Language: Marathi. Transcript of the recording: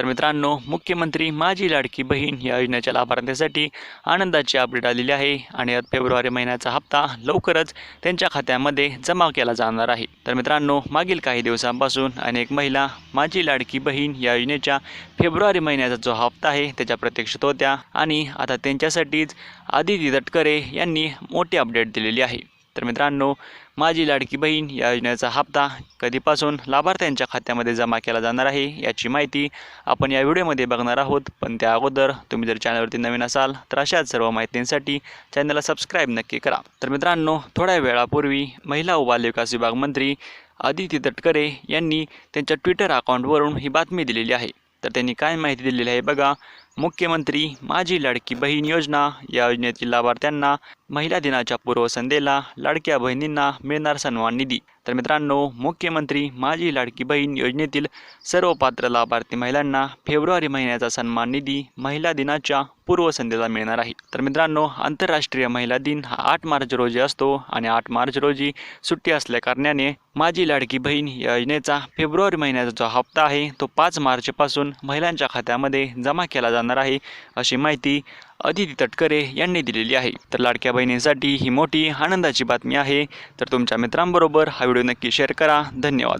तर मित्रांनो मुख्यमंत्री माझी लाडकी बहीण या योजनेच्या लाभार्थ्यांसाठी आनंदाची अपडेट आलेली आहे आणि यात फेब्रुवारी महिन्याचा हप्ता लवकरच त्यांच्या खात्यामध्ये जमा केला जाणार आहे. तर मित्रांनो मागील काही दिवसांपासून अनेक महिला माझी लाडकी बहीण या योजनेच्या फेब्रुवारी महिन्याचा जो हप्ता आहे त्याच्या प्रतीक्षेत होत्या आणि आता त्यांच्यासाठीच आदिती तटकरे यांनी मोठी अपडेट दिलेली आहे. तर मित्रांनो माझी लाडकी बहीण या योजनेचा हप्ता कधीपासून लाभार्थ्यांच्या खात्यामध्ये जमा केला जाणार आहे याची माहिती आपण या व्हिडिओमध्ये बघणार आहोत. पण त्या अगोदर तुम्ही जर चॅनलवरती नवीन असाल तर अशाच सर्व माहितींसाठी चॅनलला सबस्क्राईब नक्की करा. तर मित्रांनो थोड्या वेळापूर्वी महिला व बालविकास विभाग मंत्री आदिती तटकरे यांनी त्यांच्या ट्विटर अकाउंटवरून ही बातमी दिलेली आहे. तर त्यांनी काय माहिती दिलेली आहे बघा. मुख्यमंत्री माझी लाडकी बहीण योजना या योजनेतील लाभार्थ्यांना महिला दिनाच्या पूर्वसंध्येला लाडक्या बहिणींना मिळणार सन्मान निधी. तर मित्रांनो मुख्यमंत्री माझी लाडकी बहीण योजनेतील सर्व पात्र लाभार्थी महिलांना फेब्रुवारी महिन्याचा सन्मान निधी महिला दिनाच्या पूर्वसंध्येला मिळणार आहे. तर मित्रांनो आंतरराष्ट्रीय महिला दिन हा आठ मार्च रोजी असतो आणि आठ मार्च रोजी सुट्टी असल्या कारणाने माझी लाडकी बहीण या योजनेचा फेब्रुवारी महिन्याचा जो हप्ता आहे तो पाच मार्चपासून महिलांच्या खात्यामध्ये जमा केला जाणार आहे अशी माहिती अदिती तटकरे यांनी दिलेली आहे. तर लाडक्या बहिणींसाठी ही मोठी आनंदाची बातमी आहे. तर तुमच्या मित्रांबरोबर हा व्हिडिओ नक्की शेअर करा. धन्यवाद.